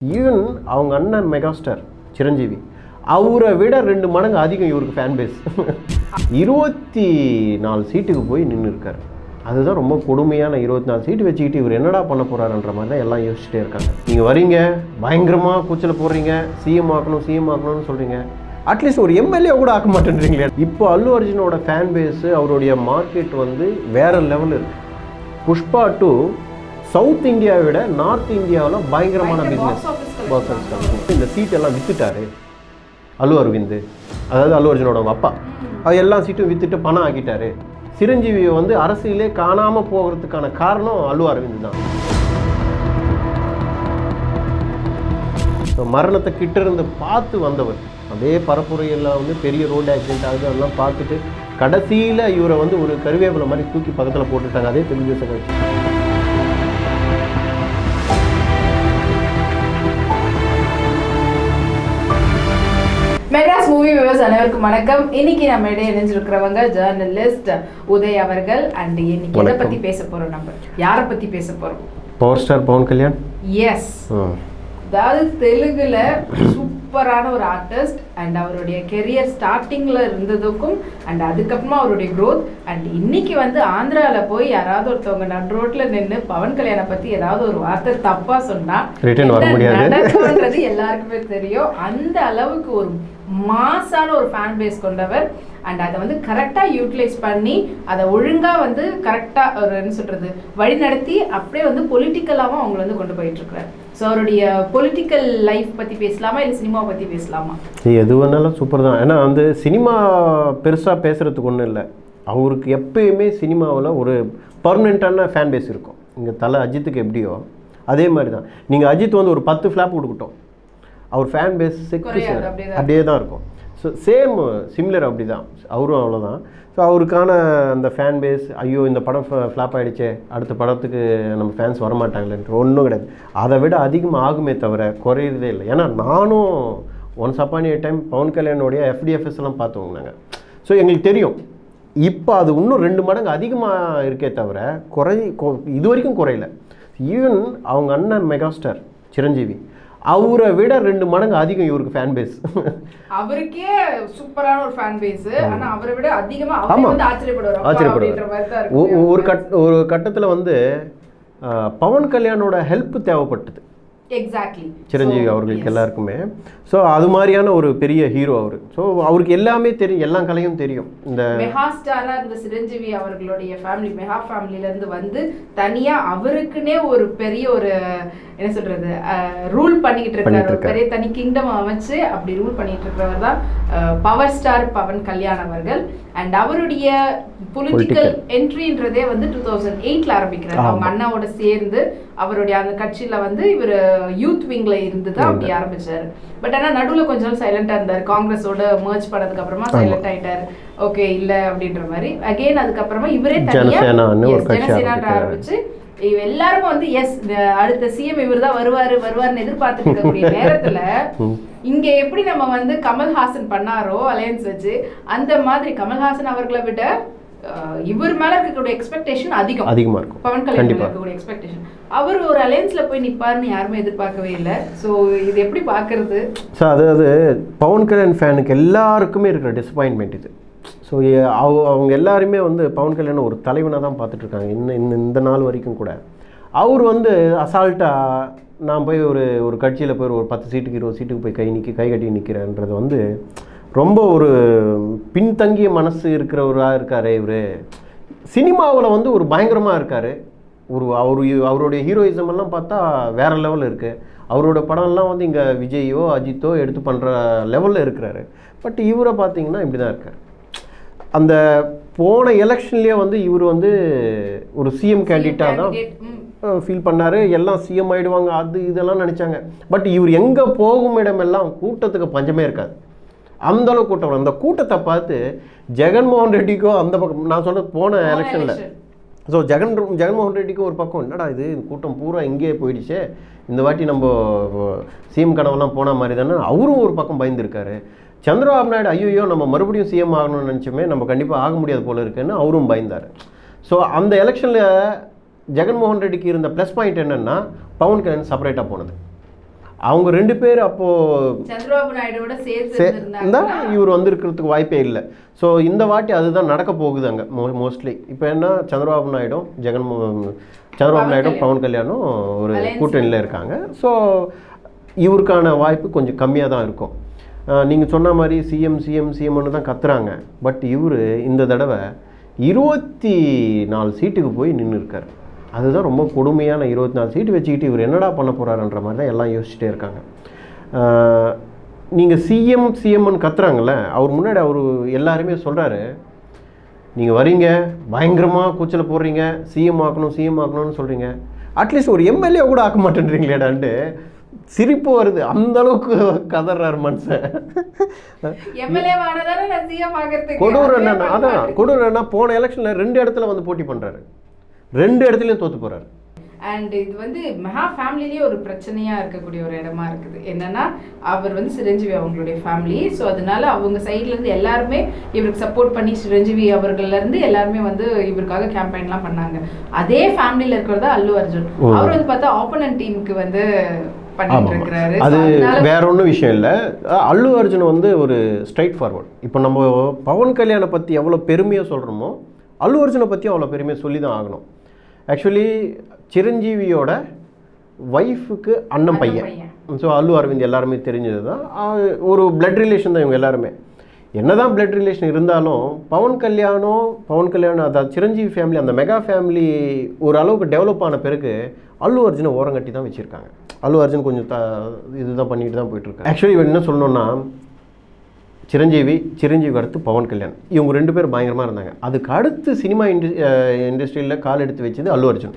Even அவங்க அண்ணன் megastar Chiranjeevi. அவரை விட ரெண்டு மடங்கு அதிகம் இவருக்கு ஃபேன் பேஸ் இருபத்தி நாலு சீட்டுக்கு போய் நின்று இருக்கார் அதுதான் ரொம்ப கொடுமையான இருபத்தி நாலு சீட்டு வச்சுக்கிட்டு இவர் என்னடா பண்ண போகிறாருன்ற மாதிரி தான் எல்லாம் யோசிச்சுட்டே இருக்காங்க. நீங்கள் வரீங்க பயங்கரமாக கூச்சல் போடுறீங்க சிஎம் ஆக்கணும் சிஎம் ஆக்கணும்னு சொல்கிறீங்க அட்லீஸ்ட் ஒரு எம்எல்ஏ கூட ஆக்க மாட்டேன்றீங்களே. இப்போ அல்லு அர்ஜுனோட ஃபேன் பேஸு அவருடைய மார்க்கெட் வந்து வேறு லெவல் இருக்குது புஷ்பா டூ சவுத் இந்தியாவை விட நார்த் இந்தியாவில் பயங்கரமான பிஸ்னஸ் பாக்ஸ் ஆஃபீஸ் இந்த சீட் எல்லாம் வித்துட்டாரு. அல்லு அரவிந்த். அதாவது அல்லு அர்ஜுனோட அப்பா. அது எல்லா சீட்டும் வித்துட்டு பணம் ஆக்கிட்டாரு. சிரஞ்சீவியை வந்து அரசியலே காணாம போகிறதுக்கான காரணம் அல்லு அரவிந்த் தான். மரணத்தை கிட்ட இருந்து பார்த்து வந்தவர். அதே பரப்புரையெல்லாம் வந்து பெரிய ரோடு ஆக்சிடென்ட் ஆகுது. அதெல்லாம் பார்த்துட்டு கடைசியில் இவரை வந்து ஒரு கருவேப்பிலை மாதிரி தூக்கி பக்கத்தில் போட்டுட்டாங்க. அதே தெலுங்கு கட்சி. மெட்ராஸ் மூவி வியூவர்ஸ் அனைவருக்கும் வணக்கம் இன்னைக்கு நம்ம இடையே இணைஞ்சிருக்கிறவங்க ஜேர்னலிஸ்ட் உதய் அவர்கள் அண்ட் இன்னைக்கு எதை. பத்தி பேச போறோம் நம்ம யாரை பத்தி பேச போறோம் power star Pawan Kalyan yes. அதாவது தெலுங்குல சூப்பரான ஒரு ஆர்டிஸ்ட் அண்ட் அவருடைய கெரியர் ஸ்டார்டிங்ல இருந்ததுக்கும் அண்ட் அதுக்கப்புறமா அவருடைய growth அண்ட் இன்னைக்கு வந்து ஆந்திரால போய் யாராவது ஒருத்தவங்க நடு ரோட்ல நின்று பவன் கல்யாணம் பத்தி ஏதாவது ஒரு வார்த்தை தப்பா சொன்னா Return வர என்ன முடியாது. நடக்கும்ன்றது எல்லாருக்குமே தெரியும் அந்த அளவுக்கு ஒரு மாசான ஒரு ஃபேன் பேஸ் கொண்டவர். அண்ட் அதை வந்து கரெக்டாக யூட்டிலைஸ் பண்ணி அதை ஒழுங்காக வந்து கரெக்டாக ஒரு என்ன சொல்கிறது வழி நடத்தி அப்படியே வந்து பொலிட்டிக்கலாகவும் அவங்கள வந்து கொண்டு போயிட்டுருக்குறாரு. ஸோ அவருடைய பொலிட்டிக்கல் லைஃப் பற்றி பேசலாமா? இல்லை சினிமாவை பற்றி பேசலாமா? எது வேணாலும் சூப்பர் தான். ஏன்னா வந்து சினிமா பெருசாக பேசுகிறதுக்கு ஒன்றும் இல்லை. அவருக்கு எப்பயுமே சினிமாவில் ஒரு பர்மனெண்ட்டான ஃபேன் பேஸ் இருக்கும். இங்கே தலை அஜித்துக்கு எப்படியோ அதே மாதிரி தான் நீங்கள் அஜித் வந்து ஒரு பத்து ஃப்ளாப் கொடுக்கட்டும் அவர் ஃபேன் பேஸ் செக்கு அப்படியே தான் இருக்கும். ஸோ சேம் சிம்லர் அப்படி தான் அவரும் அவ்வளோதான் ஸோ அவருக்கான அந்த ஃபேன் பேஸ் ஐயோ இந்த படம் ஃப்ளாப் ஆகிடுச்சே அடுத்த படத்துக்கு நம்ம ஃபேன்ஸ் வரமாட்டாங்களேன்ட்டு ஒன்றும் கிடையாது. அதை விட அதிகமாக ஆகுமே தவிர குறையிறதே இல்லை. ஏன்னா நானும் ஒன்ஸ் அப்பான் டைம் பவன் கல்யாணோடைய எஃப்டிஎஃப்எஸ் எல்லாம் பார்த்தோங்க நாங்கள் ஸோ எங்களுக்கு தெரியும். இப்போ அது இன்னும் ரெண்டு மடங்கு அதிகமாக இருக்கே தவிர குறை கொ- இது வரைக்கும் குறையல. ஈவன் அவங்க அண்ணன் மெகாஸ்டார் சிரஞ்சீவி. அவரை விட ரெண்டு மடங்கு அதிகம் இவருக்கு ஃபேன் பேஸ் அவருக்கே சூப்பரான ஒரு ஃபேன் பேஸ் ஆனா அவரை விட அதிகமா ஆமா. ஆச்சரியப்படுவார். ஒரு கட் ஒரு கட்டத்தில் வந்து பவன் கல்யாணோட ஹெல்ப் தேவைப்பட்டது. சிரஞ்சீவி அவர்களுக்கு எல்லாருக்குமே. ஸோ அது மாதிரியான ஒரு பெரிய ஹீரோ அவர். ஸோ அவருக்கு எல்லாமே தெரியும் எல்லா கலையும் தெரியும். இந்த மெகா ஸ்டாரா இருந்த சிரஞ்சீவி அவர்களுடைய ஃபேமிலி மெகா ஃபேமிலில இருந்து வந்து தனியா அவருக்குனே ஒரு பெரிய ஒரு என்ன சொல்றது ரூல் பண்ணிக்கிட்டு இருக்காரு. ஒரு. பெரிய தனி கிங்டம் அமைச்சு அப்படி ரூல் பண்ணிட்டு இருக்கிறவர் தான் பவர் ஸ்டார் பவன் கல்யாண் அவர்கள். அண்ட் அவருடைய பொலிட்டிக்கல் என்ட்ரின்றதே வந்து டூ தௌசண்ட் எயிட்ல ஆரம்பிக்கிறார். அவங்க அண்ணாவோட சேர்ந்து அவருடைய அந்த கட்சியில வந்து இவர் யூத் விங்ல இருந்து தான் அப்படி ஆரம்பிச்சாரு. பட் ஆனா நடுவுல கொஞ்ச நாள் சைலண்டா இருந்தார். காங்கிரஸோட மர்ஜ் பண்ணதுக்கு அப்புறமா சைலண்ட் ஆயிட்டாரு. ஓகே இல்ல அப்படின்ற மாதிரி. அகைன் அதுக்கப்புறமா இவரே தனியா ஜனசேனான்னு ஒரு Yes, கட்சி ஜனசேனான்ற. ஆரம்பிச்சு இவ எல்லாரும் வந்து எஸ் அடுத்த சிஎம் இவர் தான் வருவாரு வருவாருன்னு எதிர்பார்த்துட்டு இருக்கக்கூடிய நேரத்துல இங்க எப்படி நம்ம வந்து கமல்ஹாசன் பண்ணாரோ அலையன்ஸ் வச்சு அந்த மாதிரி கமல்ஹாசன் அவர்களை விட இவர் மேல இருக்கக்கூடிய எக்ஸ்பெக்டேஷன் அதிகம். அதிகமாக இருக்கும். பவன் கல்யாண் மேல கண்டிப்பா. இருக்கக்கூடிய எக்ஸ்பெக்டேஷன் அவர் ஒரு அலையன்ஸ்ல போய் நிப்பாருன்னு யாருமே எதிர்பார்க்கவே இல்லை. சோ இது எப்படி பாக்குறது ஸோ அதாவது பவன் கல்யாண் ஃபேனுக்கு எல்லாருக்குமே இருக்கிற டிசப்பாயின்மெண்ட் இது. ஸோ அவங்க எல்லாருமே வந்து பவன் கல்யாணம் ஒரு தலைவனாக தான் பார்த்துட்டு இருக்காங்க. இன்னும் இந்த இந்த நாள் வரைக்கும் கூட. அவர் வந்து அசால்ட்டாக நான் போய் ஒரு ஒரு கட்சியில் போய் ஒரு பத்து சீட்டுக்கு இருபது சீட்டுக்கு போய் கை நிற்கி கை கட்டி நிற்கிறேன்றது வந்து ரொம்ப ஒரு பின்தங்கிய மனசு இருக்கிறவராக இருக்காரே இவர். சினிமாவில் வந்து ஒரு பயங்கரமாக இருக்கார். ஒரு அவர் அவருடைய ஹீரோயிசம் எல்லாம் பார்த்தா வேற லெவலில் இருக்குது அவரோட படம்லாம் வந்து இங்கே விஜயோ அஜித்தோ எடுத்து பண்ணுற லெவலில் இருக்கிறாரு. பட் இவரை பார்த்தீங்கன்னா இப்படி தான் இருக்கார். அந்த போன எலெக்ஷன்லேயே வந்து இவர் வந்து ஒரு சிஎம் கேண்டிடேட்டாக தான். ஃபீல் பண்ணார். எல்லாம் சிஎம் ஆயிடுவாங்க அது இதெல்லாம் நினச்சாங்க. பட் இவர் எங்கே போகும் இடமெல்லாம் கூட்டத்துக்கு பஞ்சமே இருக்காது. அந்த அளவு கூட்டம். அந்த கூட்டத்தை பார்த்து ஜெகன்மோகன் ரெட்டிக்கோ அந்த பக்கம் நான் சொல்றது போன எலெக்ஷனில். ஸோ ஜெகன் ஜெகன்மோகன் ரெட்டிக்கும் ஒரு பக்கம் என்னடா இது? கூட்டம் பூரா இங்கேயே போயிடுச்சே. இந்த வாட்டி நம்ம சிஎம் கனவெல்லாம் போன மாதிரி தானே? அவரும் ஒரு பக்கம் பயந்துருக்காரு. சந்திரபாபு நாயுடு ஐயோ நம்ம மறுபடியும் சிஎம் ஆகணும்னு நினச்சோமே நம்ம கண்டிப்பாக ஆக முடியாது போல இருக்குன்னு அவரும் பயந்தார். ஸோ அந்த எலெக்ஷனில் ஜெகன்மோகன் ரெட்டிக்கு இருந்த ப்ளஸ் பாயிண்ட் என்னென்னா பவன் கல்யாண் செப்பரேட்டாக போனது. அவங்க ரெண்டு பேர் அப்போது சந்திரபாபு நாயுடுவோட இவர் வந்திருக்கிறதுக்கு வாய்ப்பே இல்லை. ஸோ இந்த வாட்டி அதுதான் நடக்க போகுது அங்கே மோ மோஸ்ட்லி இப்போ என்ன சந்திரபாபு நாயுடும் ஜெகன் சந்திரபாபு நாயுடும் பவன் கல்யாணும் ஒரு கூட்டணியில் இருக்காங்க. ஸோ இவருக்கான வாய்ப்பு கொஞ்சம் கம்மியாக தான் இருக்கும். நீங்கள் சொன்ன மாதிரி சிஎம் சிஎம் சிஎம்னு தான் கத்துறாங்க. பட் இவர் இந்த தடவை இருபத்தி நாலு சீட்டுக்கு போய் நின்று இருக்காரு அதுதான் ரொம்ப கொடுமையான இருபத்தி நாலு சீட்டு வச்சுக்கிட்டு இவர் என்னடா பண்ண போறாருன்ற மாதிரி தான் எல்லாம் யோசிச்சுட்டே இருக்காங்க. நீங்கள் சிஎம் சிஎம்னு கத்துறாங்கல்ல அவர் முன்னாடி அவர் எல்லாருமே சொல்கிறாரு நீங்கள் வரீங்க பயங்கரமாக கூச்சலை போடுறீங்க சிஎம் ஆக்கணும் சிஎம் ஆக்கணும்னு சொல்கிறீங்க அட்லீஸ்ட் ஒரு எம்எல்ஏ கூட ஆக்க மாட்டேன்றீங்களேடான்ட்டு சிரிப்பு வருது. அந்த அளவுக்கு கதறாரு மனுஷன். எம்எல்ஏ ஆனதானே நான் சிஎம் ஆகிறதுக்கு கொடூர் அதுவே என்ன பண்ண அதான் மாட்டேன். கொடூர் என்ன போன எலெக்ஷனில் ரெண்டு இடத்துல வந்து போட்டி பண்ணுறாரு ரெண்டு இடத்துலையும் தோத்து போகிறாரு அண்ட் இது வந்து மெகா ஃபேமிலிலேயே ஒரு பிரச்சனையா இருக்கக்கூடிய ஒரு இடமா இருக்குது. என்னன்னா அவர் வந்து சிரஞ்சீவி அவங்களுடைய ஃபேமிலி ஸோ அதனால அவங்க சைட்ல இருந்து எல்லாருமே இவருக்கு சப்போர்ட் பண்ணி சிரஞ்சீவி அவர்கள்ல இருந்து எல்லாருமே வந்து இவருக்காக கேம்பெயின்லாம் பண்ணாங்க. அதே ஃபேமிலியில இருக்கிறதா அல்லு அர்ஜுன். அவர் வந்து பார்த்தா ஆப்போனன்ட் டீமுக்கு வந்து அது வேற ஒன்றும் விஷயம் இல்லை. அல்லு அர்ஜுன் வந்து ஒரு ஸ்ட்ரைட் ஃபார்வர்ட் இப்போ நம்ம பவன் கல்யாணை பற்றி எவ்வளோ பெருமையாக சொல்கிறோமோ அல்லு அர்ஜுனை பற்றி அவ்வளோ பெருமையாக சொல்லி தான் ஆகணும். ஆக்சுவலி சிரஞ்சீவியோட ஒய்ஃபுக்கு அண்ணன் பையன். ஸோ அல்லு அரவிந்த் எல்லாருமே தெரிஞ்சது தான். ஒரு பிளட் ரிலேஷன் தான் இவங்க எல்லாருமே. என்னதான் பிளட் ரிலேஷன் இருந்தாலும் பவன் கல்யாணம் பவன் கல்யாணம் அதாவது சிரஞ்சீவி ஃபேமிலி அந்த மெகா ஃபேமிலி ஒரு அளவுக்கு டெவலப் ஆன பிறகு அல்லு அர்ஜுனை ஓரங்கட்டி தான் வச்சுருக்காங்க. அல்லு அர்ஜுன் கொஞ்சம் த இதுதான் பண்ணிட்டு தான் போயிட்டுருக்காங்க ஆக்சுவலி என்ன சொல்லணும்னா சிரஞ்சீவி சிரஞ்சீவி அடுத்து பவன் கல்யாண். இவங்க ரெண்டு பேரும் பயங்கரமாக இருந்தாங்க. அதுக்கு அடுத்து சினிமா இண்டஸ் இண்டஸ்ட்ரியில் கால் எடுத்து வச்சது அல்லு அர்ஜுன்.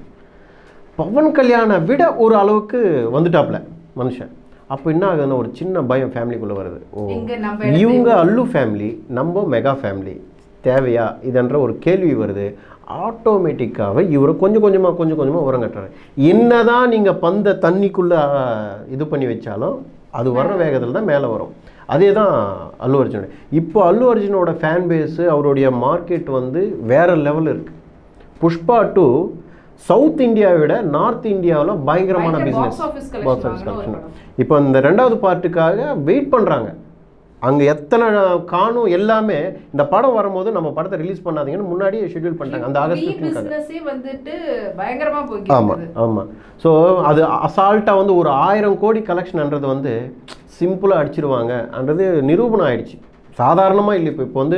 பவன் கல்யாணை விட ஒரு அளவுக்கு வந்துட்டாப்ல மனுஷன். அப்போ என்ன ஆகுதுன்னா ஒரு சின்ன பயம் ஃபேமிலிக்குள்ளே வருது. ஓ இவங்க அல்லு ஃபேமிலி நம்ம மெகா ஃபேமிலி. தேவையா? இதென்ற ஒரு கேள்வி வருது. ஆட்டோமேட்டிக்காக இவரை கொஞ்சம் கொஞ்சமாக கொஞ்சம் கொஞ்சமாக உரம் கட்டுறாரு. என்னதான் நீங்கள் பந்த தண்ணிக்குள்ளே இது பண்ணி வச்சாலும் அது வர்ற வேகத்தில் தான் மேலே வரும். அதே தான் அல்லு அர்ஜுன் இப்போ அல்லு அர்ஜுனோட ஃபேன் பேஸு அவருடைய மார்க்கெட் வந்து வேற லெவல் இருக்குது புஷ்பா டூ சவுத் இந்தியாவை விட நார்த் இந்தியாவில் பயங்கரமான பிஸ்னஸ் பாக்ஸ் ஆஃபீஸ் கலெக்ஷன் இப்போ இந்த ரெண்டாவது பார்ட்டுக்காக வெயிட் பண்ணுறாங்க அங்கே எத்தனை காணும் எல்லாமே இந்த படம் வரும்போது நம்ம படத்தை ரிலீஸ் பண்ணாதீங்கன்னு முன்னாடியே ஷெட்யூல் பண்ணிட்டாங்க. அந்த ஆகஸ்ட் வந்துட்டு பயங்கரமா போய்கிட்டு ஆமாம் ஆமாம் ஸோ அது அசால்ட்டாக வந்து ஒரு ஆயிரம் கோடி கலெக்ஷன்ன்றது வந்து சிம்பிளாக அடிச்சிருவாங்கன்றது நிரூபணம் ஆயிடுச்சு. சாதாரணமாக இல்லை இப்போ இப்போ வந்து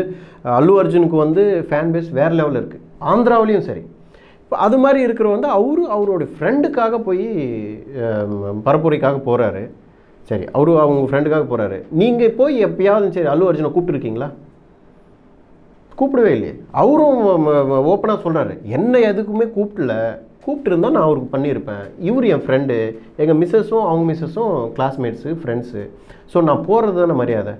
அல்லு அர்ஜுனுக்கு வந்து ஃபேன் பேஸ் வேறு லெவலில் இருக்குது ஆந்திராவிலையும் சரி. இப்போ அது மாதிரி இருக்கிற வந்து அவரு அவரோட ஃப்ரெண்டுக்காக போய் பரப்புரைக்காக போகிறாரு சரி அவரு அவங்க ஃப்ரெண்டுக்காக போகிறாரு நீங்கள் போய் எப்பயாவது சரி அல்லு அர்ஜுனை கூப்பிட்டுருக்கீங்களா? கூப்பிடவே இல்லையே. அவரும் ஓப்பனாக சொல்கிறாரு என்ன எதுக்குமே கூப்பிடல. கூப்பிட்டுருந்தா நான் அவருக்கு பண்ணியிருப்பேன். இவர் என் ஃப்ரெண்டு எங்கள் மிஸ்ஸஸும் அவங்க மிஸ்ஸஸும் கிளாஸ்மேட்ஸு ஃப்ரெண்ட்ஸு ஸோ நான் போகிறது தானே மரியாதை.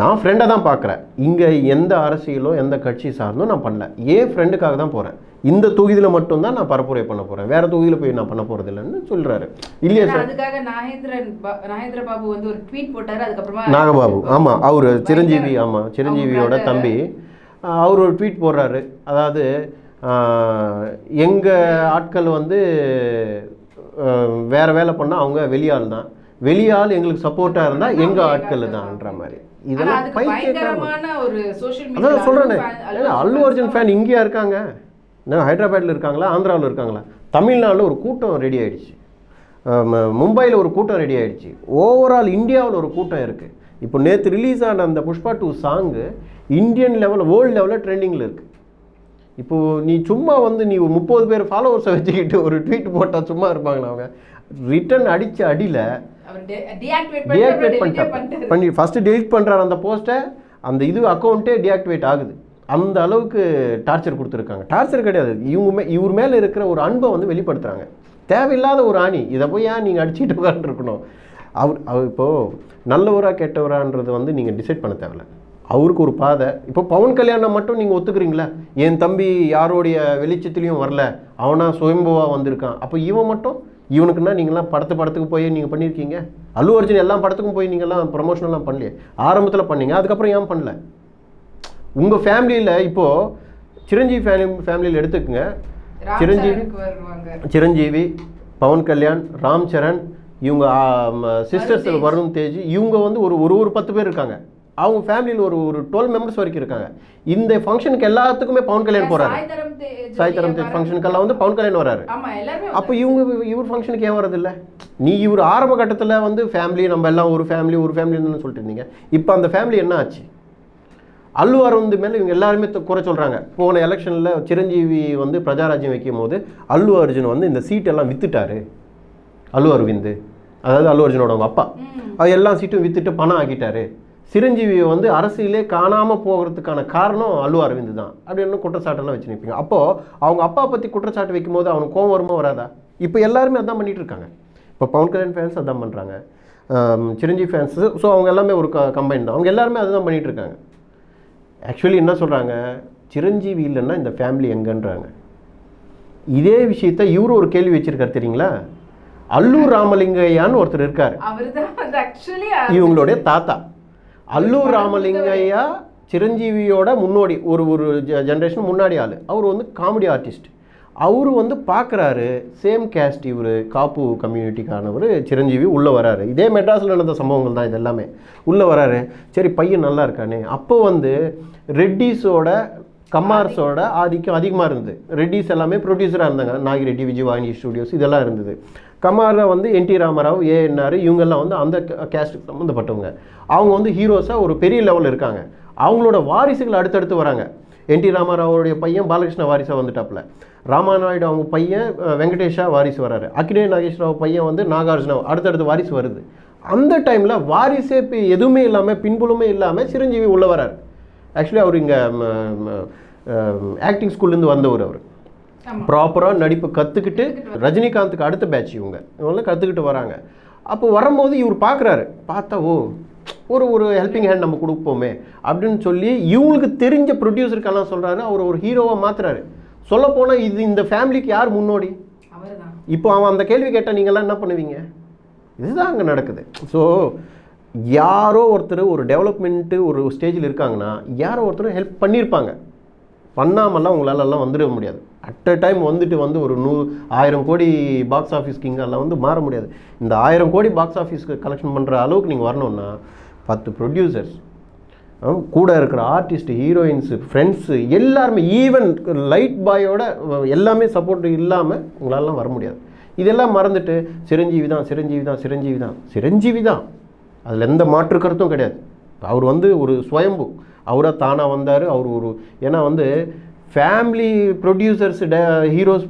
நான் ஃப்ரெண்டை தான் பார்க்குறேன். இங்கே எந்த அரசியலோ எந்த கட்சி சார்ந்தோ நான் பண்ணல. ஏன் ஃப்ரெண்டுக்காக தான் போகிறேன் இந்த தொகுதியில் மட்டும்தான் நான் பரப்புரை பண்ண போகிறேன் வேறு தொகுதியில் போய் நான் பண்ண போகிறது இல்லைன்னு சொல்கிறாரு இல்லையா சார் அதுக்காக நாகேந்திரன் நாகேந்திர பாபு வந்து ஒரு ட்வீட் போட்டாரு. அதுக்கப்புறமா நாகபாபு. ஆமாம் அவர் சிரஞ்சீவி ஆமாம் சிரஞ்சீவியோட தம்பி. அவர் ஒரு ட்வீட் போடுறாரு. அதாவது எங்கள் ஆட்கள் வந்து வேற வேலை பண்ணால் அவங்க வெளியாள் தான் வெளியாள் எங்களுக்கு சப்போர்ட்டாக இருந்தால் எங்கள் ஆட்கள் தான்ன்ற மாதிரி. இதெல்லாம் அதுக்கு பைத்தியக்காரமா பயங்கரமான ஒரு சோஷியல் அதான் சொல்கிறேனே அல்லு அர்ஜுன் ஃபேன் இங்கேயா இருக்காங்க? என்ன ஹைதராபாத்தில் இருக்காங்களா? ஆந்திராவில் இருக்காங்களா? தமிழ்நாட்டில் ஒரு கூட்டம் ரெடி ஆயிடுச்சு. ம- மும்பையில் ஒரு கூட்டம் ரெடி ஆயிடுச்சு. ஓவரால் இந்தியாவில் ஒரு கூட்டம் இருக்குது இப்போ நேற்று ரிலீஸ் ஆன அந்த புஷ்பா டூ சாங்கு இந்தியன் லெவலில் வேர்ல்டு லெவலில் ட்ரெண்டிங்கில் இருக்குது இப்போ நீ சும்மா வந்து நீ முப்பது பேர் ஃபாலோவர்ஸை வச்சுக்கிட்டு ஒரு ட்வீட் போட்டால் சும்மா இருப்பாங்களா அவங்க? ரிட்டர்ன் அடித்த அடியில் டீஆக்டிவேட் டீஆக்டிவேட் பண்ணி ஃபஸ்ட்டு delete பண்ணுறாரு அந்த போஸ்ட்டை அந்த இது அக்கௌண்ட்டே டீஆக்டிவேட் ஆகுது. அந்த அளவுக்கு டார்ச்சர் கொடுத்துருக்காங்க. டார்ச்சர் கிடையாது. இவங்க மே இவர் மேலே இருக்கிற ஒரு அன்பை வந்து வெளிப்படுத்துகிறாங்க தேவையில்லாத ஒரு ஆணி. இதை போய் ஏன் நீங்கள் அடிச்சுட்டு உட்காந்துருக்கணும் அவர் அவர் இப்போது நல்லவரா கெட்டவரான்றது வந்து நீங்கள் டிசைட் பண்ண தேவையில்ல. அவருக்கு ஒரு பாதை. இப்போ பவன் கல்யாணம் மட்டும் நீங்கள் ஒத்துக்கிறீங்களா? என் தம்பி யாரோடைய வெளிச்சத்துலேயும் வரல அவனா சுயம்புவா வந்திருக்கான். அப்போ இவன் மட்டும் இவனுக்குன்னா நீங்களாம் படத்து படத்துக்கு போய் நீங்கள் பண்ணியிருக்கீங்க அல்லு அர்ஜுன் எல்லா படத்துக்கும் போய் நீங்கள்லாம் ப்ரொமோஷனெல்லாம் பண்ணலையே? ஆரம்பத்தில் பண்ணீங்க அதுக்கப்புறம் ஏன் பண்ணல? உங்கள் ஃபேமிலியில் இப்போது சிரஞ்சீவி ஃபேமிலி ஃபேமிலியில் எடுத்துக்கங்க. சிரஞ்சீவி சிரஞ்சீவி பவன் கல்யாண் ராம் சரண் இவங்க சிஸ்டர்ஸ். வருண் தேஜ் இவங்க வந்து ஒரு ஒரு ஒரு பத்து பேர் இருக்காங்க. அவங்க ஃபேமிலியில் ஒரு ஒரு டுவெல் மெம்பர்ஸ் வரைக்கும் இருக்காங்க. இந்த ஃபங்க்ஷனுக்கு எல்லாத்துக்குமே பவன் கல்யாண் போறாரு. சாய் தரம் ஃபங்க்ஷனுக்கெல்லாம் வந்து பவன் கல்யாண் வராரு. அப்போ இவங்க இவர் ஃபங்க்ஷனுக்கு ஏன் வரதில்ல நீ இவர் ஆரம்ப கட்டத்தில் வந்து ஃபேமிலி நம்ம எல்லாம் ஒரு ஃபேமிலி ஒரு ஃபேமிலின்னு சொல்லிட்டு இருந்தீங்க. இப்போ அந்த ஃபேமிலி என்ன ஆச்சு? அல்லு அரவிந்த் மேலே இவங்க எல்லாருமே குறை சொல்கிறாங்க போன எலெக்ஷனில் சிரஞ்சீவி வந்து பிரஜாராஜ்யம் வைக்கும் போது அல்லு அர்ஜுன் வந்து இந்த சீட்டெல்லாம் வித்துட்டாரு. அல்லு அரவிந்த். அதாவது அல்லு அர்ஜுனோட அவங்க அப்பா. அது எல்லா சீட்டும் வித்துட்டு பணம் ஆக்கிட்டாரு. சிரஞ்சீவியை வந்து அரசியலே காணாமல் போகிறதுக்கான காரணம் அல்லு அரவிந்த் தான் அப்படின்னு குற்றச்சாட்டெல்லாம் வச்சு நிற்பீங்க அப்போது அவங்க அப்பா பற்றி குற்றச்சாட்டு வைக்கும்போது அவனுக்கு கோவம் வருமா வராதா? இப்போ எல்லாருமே அதான் பண்ணிட்டு இருக்காங்க. இப்போ பவன் கல்யாண் ஃபேன்ஸ் அதான் பண்ணுறாங்க சிரஞ்சீவி ஃபேன்ஸ் ஸோ அவங்க எல்லாமே ஒரு க கம்பைன் தான். அவங்க எல்லாருமே அதுதான் பண்ணிட்டு இருக்காங்க. ஆக்சுவலி என்ன சொல்கிறாங்க சிரஞ்சீவி இல்லைன்னா இந்த ஃபேமிலி எங்கன்றாங்க. இதே விஷயத்த இவரு ஒரு கேள்வி வச்சிருக்காரு தெரியுங்களா? அல்லூர் ராமலிங்கையான்னு ஒருத்தர் இருக்கார். இவங்களுடைய தாத்தா. அல்லூர் ராமலிங்கையா சிரஞ்சீவியோட முன்னோடி ஒரு ஒரு ஜென்ரேஷன் முன்னாடி ஆள். அவர் வந்து காமெடி ஆர்டிஸ்ட் அவர் வந்து பார்க்குறாரு சேம் கேஸ்ட் இவர் காப்பு கம்யூனிட்டிக்கானவர் சிரஞ்சீவி உள்ளே வராரு. இதே மெட்ராஸில் நடந்த சம்பவங்கள் தான் இது எல்லாமே உள்ளே வராரு. சரி பையன் நல்லா இருக்கானே. அப்போ வந்து ரெட்டிஸோட கம்மார்ஸோட ஆதிக்கம் அதிகமாக இருந்தது. ரெட்டிஸ் எல்லாமே ப்ரொடியூசராக இருந்தாங்க. நாகி ரெட்டி விஜயவாணி ஸ்டுடியோஸ் இதெல்லாம் இருந்தது. கமாரில் வந்து என் டி ராமராவ் ஏஎன்ஆர் இவங்கெல்லாம் வந்து அந்த கேஸ்ட்டுக்கு சம்மந்தப்பட்டவங்க அவங்க வந்து ஹீரோஸாக ஒரு பெரிய லெவலில் இருக்காங்க. அவங்களோட வாரிசுகள் அடுத்தடுத்து வராங்க. என் டி ராமராவோடைய பையன் பாலகிருஷ்ண வாரிசாக வந்துட்டாப்புல. ராமாநாயுடு அவங்க பையன் வெங்கடேஷா வாரிசு வராரு. அக்கினே நாகேஸ்வராவ் பையன் வந்து நாகார்ஜுனா அடுத்தடுத்து வாரிசு வருது. அந்த டைமில் வாரிசே இப்போ எதுவுமே இல்லாமல் பின்புலமே இல்லாமல் சிரஞ்சீவி உள்ள வரார். ஆக்சுவலி அவர் இங்கே ஆக்டிங் ஸ்கூல்லேருந்து வந்தவர் அவர். ப்ராப்பராக நடிப்பு கற்றுக்கிட்டு ரஜினிகாந்துக்கு அடுத்த பேட்ச் இவங்க. இவங்களாம் கற்றுக்கிட்டு வராங்க. அப்போ வரும்போது இவர் பார்க்குறாரு பார்த்தா ஓ ஒரு ஒரு ஹெல்பிங் ஹேண்ட் நம்ம கொடுப்போமே அப்படின்னு சொல்லி இவங்களுக்கு தெரிஞ்ச ப்ரொடியூசருக்கெல்லாம் சொல்கிறாரு அவர் ஒரு ஹீரோவாக மாத்துறாரு. சொல்லப்போனால் இது இந்த ஃபேமிலிக்கு யார் முன்னோடி? இப்போ அவன் அந்த கேள்வி கேட்டால் நீங்கள்லாம் என்ன பண்ணுவீங்க? இதுதான் அங்கே நடக்குது. ஸோ யாரோ ஒருத்தர் ஒரு டெவலப்மெண்ட்டு ஒரு ஸ்டேஜில் இருக்காங்கன்னா யாரோ ஒருத்தர் ஹெல்ப் பண்ணியிருப்பாங்க. பண்ணாமல்லாம் உங்களாலெல்லாம் வந்துட முடியாது. அட் அ டைம் வந்துட்டு வந்து ஒரு நூ ஆயிரம் கோடி பாக்ஸ் ஆஃபீஸ் கிங்கெல்லாம் வந்து மாற முடியாது. இந்த ஆயிரம் கோடி பாக்ஸ் ஆஃபீஸ்க்கு கலெக்ஷன் பண்ணுற அளவுக்கு நீங்கள் வரணும்னா பத்து ப்ரொடியூசர்ஸ் கூட இருக்கிற ஆர்டிஸ்ட் ஹீரோயின்ஸு ஃப்ரெண்ட்ஸு எல்லாருமே ஈவன் லைட் பாயோட எல்லாமே சப்போர்ட் இல்லாமல் உங்களாலலாம் வர முடியாது. இதெல்லாம் மறந்துட்டு சிரஞ்சீவி தான் சிரஞ்சீவி தான் சிரஞ்சீவி தான் சிரஞ்சீவி தான். அதில் எந்த மாற்று கருத்தும் கிடையாது. அவர் வந்து ஒரு சுயம்பு. அவராக தானாக வந்தார். அவர் ஒரு ஏன்னா வந்து ஃபேமிலி ப்ரொடியூசர்ஸ் டே ஹீரோஸ்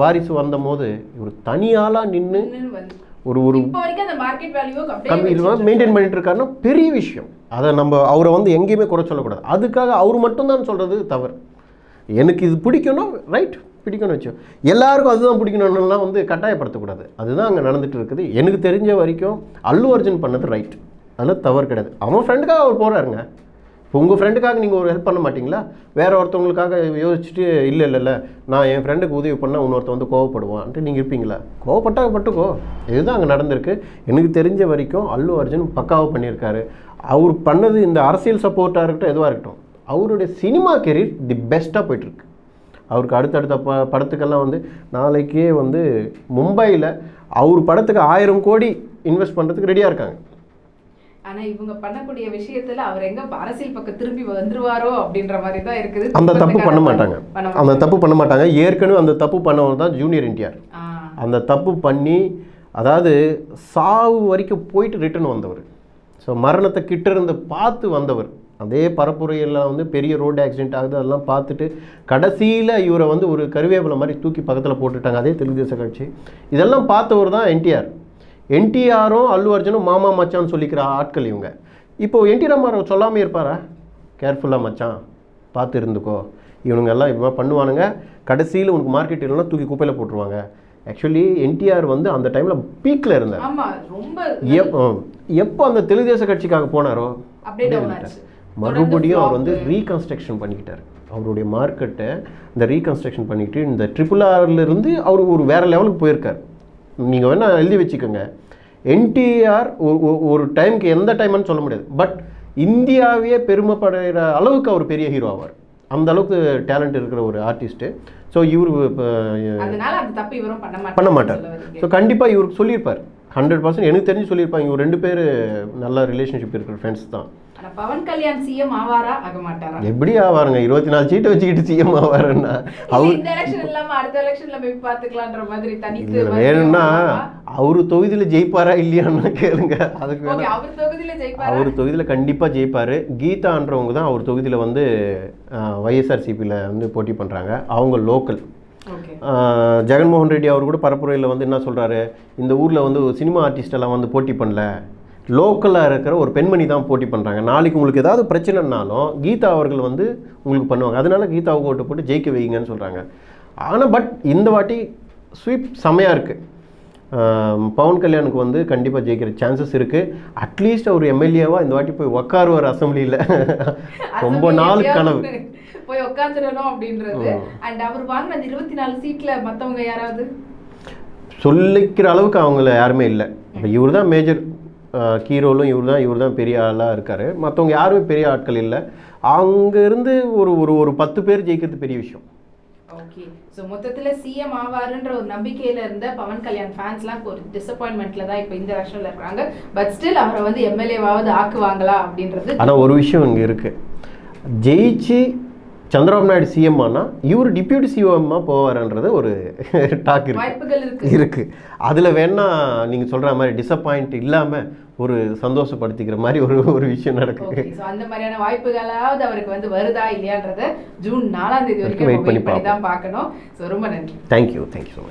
வாரிசு வந்தபோது இவர் தனியாளாக நின்று ஒரு ஒரு கம்மி மெயின்டைன் பண்ணிட்டு இருக்காருன்னா பெரிய விஷயம். அதை நம்ம அவரை வந்து எங்கேயுமே குறை சொல்லக்கூடாது. அதுக்காக அவர் மட்டும்தான் சொல்கிறது தவறு. எனக்கு இது பிடிக்கும்னா ரைட் பிடிக்கும்னு வச்சோம் எல்லாருக்கும் அதுதான் பிடிக்கணும்னுலாம் வந்து கட்டாயப்படுத்தக்கூடாது. அதுதான் அங்கே நடந்துட்டு இருக்குது. எனக்கு தெரிஞ்ச வரைக்கும் அல்லு அர்ஜுன் பண்ணது ரைட் அதில் தவறு கிடையாது. அவன் ஃப்ரெண்டுக்காக அவர் போகிறாருங்க இப்போ உங்கள் ஃப்ரெண்டுக்காக நீங்கள் ஒரு ஹெல்ப் பண்ண மாட்டிங்களா? வேறு ஒருத்தவங்களுக்காக யோசிச்சுட்டு இல்லை இல்லை இல்லை நான் என் ஃப்ரெண்டுக்கு உதவி பண்ணால் இன்னொருத்த வந்து கோவப்படுவான்ட்டு நீங்கள் இருப்பீங்களா? கோவப்பட்டா பட்டுக்கோ. இதுதான் அங்கே நடந்திருக்கு. எனக்கு தெரிஞ்ச வரைக்கும் அல்லு அர்ஜுன் பக்காவாக பண்ணியிருக்காரு. அவர் பண்ணது இந்த அரசியல் சப்போர்ட்டாக இருக்கட்டும் எதுவாக இருக்கட்டும் அவருடைய சினிமா கெரியர் தி பெஸ்ட்டாக போயிட்டுருக்கு. அவருக்கு அடுத்தடுத்த ப படத்துக்கெல்லாம் வந்து நாளைக்கே வந்து மும்பையில் அவர் படத்துக்கு ஆயிரம் கோடி இன்வெஸ்ட் பண்ணுறதுக்கு ரெடியாக இருக்காங்க. ஆனா இவங்க பண்ணக்கூடிய விஷயத்துல அவர் எங்க அரசியல் பக்கம் திரும்பி வந்துருவாரோ அப்படின்ற மாதிரி தான் இருக்குது. அந்த தப்பு பண்ண மாட்டாங்க. அந்த தப்பு பண்ண மாட்டாங்க. ஏற்கனவே அந்த தப்பு பண்ணவங்க தான் ஜூனியர் என்டிஆர் அந்த தப்பு பண்ணி அதாவது சாவு வரைக்கும் போயிட்டு ரிட்டர்ன் வந்தவர். ஸோ மரணத்தை கிட்ட இருந்து பார்த்து வந்தவர். அதே பரப்புரையில் வந்து பெரிய ரோடு ஆக்சிடென்ட் ஆகுது அதெல்லாம் பார்த்துட்டு கடைசியில் இவரை வந்து ஒரு கருவேப்பிலை மாதிரி தூக்கி பக்கத்தில் போட்டுட்டாங்க. அதே தெலுங்கு தேச கட்சி. இதெல்லாம் பார்த்தவர் தான் என்டிஆர் என்டிஆரும் அல்லு அர்ஜுனும் மாமா மச்சான்னு சொல்லிக்கிற ஆட்கள் இவங்க. இப்போ என்டி ராமாராவ் சொல்லாமல் இருப்பாரா? கேர்ஃபுல்லாக மச்சான். பார்த்து இருந்துக்கோ. இவனுங்க எல்லாம் இப்போ பண்ணுவானுங்க. கடைசியில் உனக்கு மார்க்கெட் இல்லைன்னா தூக்கி குப்பையில் போட்டுருவாங்க. ஆக்சுவலி என்டிஆர் வந்து அந்த டைமில் பீக்கில் இருந்தார். எப்போ அந்த தெலுங்கு தேச கட்சிக்காக போனாரோ? மறுபடியும் அவர் வந்து. ரீகன்ஸ்ட்ரக்ஷன் பண்ணிக்கிட்டார். அவருடைய மார்க்கெட்டை இந்த ரீகன்ஸ்ட்ரக்ஷன் பண்ணிக்கிட்டு இந்த ட்ரிபிள் இருந்து அவர் ஒரு வேற லெவலுக்கு போயிருக்கார். நீங்கள் வேணா எழுதி வச்சுக்கோங்க. என்டிஆர் ஒரு டைம்க்கு எந்த டைம்னு சொல்ல முடியாது. பட் இந்தியாவையே பெருமைப்படுகிற அளவுக்கு அவர் பெரிய ஹீரோ ஆவார். அந்த அளவுக்கு டேலண்ட் இருக்கிற ஒரு ஆர்டிஸ்ட்டு ஸோ இவர் பண்ண மாட்டார். ஸோ கண்டிப்பாக இவருக்கு சொல்லியிருப்பார். ஹண்ட்ரட் பர்சன்ட் எனக்கு தெரிஞ்சு சொல்லியிருப்பாங்க. இவங்க ரெண்டு பேர் நல்ல ரிலேஷன்ஷிப் இருக்கிற ஃப்ரெண்ட்ஸ் தான். பவன் கல்யாண் சிஎம் ஆவாரா? ஆக மாட்டாரா? எப்படி ஆவாருங்க? இருபத்தி நாலு சீட்டை வச்சுக்கிட்டு சிஎம் ஆவாருன்னா? அவர் இந்த எலெக்ஷன் இல்லாம அடுத்த எலெக்ஷன்ல போய் பாத்துக்கலான்ற மாதிரி தனித்து வேணும்னா? அவரு தொகுதியில ஜெயிப்பாரா இல்லையான்னு கேளுங்க. அதுக்கு அவர் தொகுதியில ஜெயிப்பாரா? அவர் தொகுதியில் கண்டிப்பாக ஜெயிப்பார். கீதான்றவங்க தான் அவர் தொகுதியில் வந்து ஒய்எஸ்ஆர்சிபியில் வந்து போட்டி பண்ணுறாங்க அவங்க லோக்கல். ஜெகன்மோகன் ரெட்டி அவர் கூட பரப்புரையில் வந்து என்ன சொல்கிறாரு இந்த ஊரில் வந்து சினிமா ஆர்டிஸ்ட் எல்லாம் வந்து போட்டி பண்ணல. லோக்கலாக இருக்கிற ஒரு பெண்மணி தான் போட்டி பண்ணுறாங்க நாளைக்கு உங்களுக்கு ஏதாவது பிரச்சனைனாலும் கீதா அவர்கள் வந்து உங்களுக்கு பண்ணுவாங்க. அதனால கீதாவுக்கு ஓட்டு போட்டு ஜெயிக்க வைங்கன்னு சொல்கிறாங்க ஆனால் பட் இந்த வாட்டி ஸ்வீப் செமையாக இருக்குது பவன் கல்யாணுக்கு வந்து கண்டிப்பாக ஜெயிக்கிற சான்சஸ் இருக்குது அட்லீஸ்ட் அவர் எம்எல்ஏவாக இந்த வாட்டி போய் உக்காருவார் அசம்பிளியில். ரொம்ப நாள் கனவு. போய் உட்காந்துடணும் அப்படின்றது. அண்ட் அவர் வாங்கின அந்த இருபத்தி நாலு சீட்ல மத்தவங்க யாராவது? சொல்லிக்கிற அளவுக்கு அவங்கள யாருமே இல்லை. இவர் தான் மேஜர் கீ ரோலும் இவர் தான் இவர் தான் பெரிய ஆளாக இருக்கார். மற்றவங்க யாருமே பெரிய ஆட்கள் இல்லை. அங்கேருந்து ஒரு ஒரு ஒரு பத்து பேர் ஜெயிக்கிறது பெரிய விஷயம். ஓகே. ஸோ மொத்தத்துல சிஎம் ஆவாருன்ற ஒரு நம்பிக்கையில இருந்த பவன் கல்யாண் ஃபேன்ஸ்லாம் ஒரு டிசப்பாயின்மெண்ட்ல தான் இப்போ இந்த எலெக்ஷன்ல இருக்காங்க. பட் ஸ்டில் அவரை வந்து எம்எல்ஏவாவது ஆக்குவாங்களா அப்படின்றது ஆனால் ஒரு விஷயம் இங்கே இருக்குது ஜெயிச்சு சந்திரபாபு நாயுடு சிஎம் ஆனால் இவர் டிப்யூட்டி சிஎம்மாக போவாருன்றது ஒரு டாக் இருக்கு. வாய்ப்புகள் இருக்கு. அதில் வேணா நீங்கள் சொல்கிற மாதிரி டிசப்பாயிண்ட் இல்லாமல் ஒரு சந்தோஷப்படுத்திக்கிற மாதிரி ஒரு ஒரு விஷயம் நடக்குது. அந்த மாதிரியான வாய்ப்புகளாவது அவருக்கு வந்து வருதா இல்லையான்றத ஜூன் நாலாம் தேதி வரைக்கும் வெயிட் பண்ணி பண்ணி தான் பார்க்கணும். ஸோ ரொம்ப நன்றி. Thank you thank you so much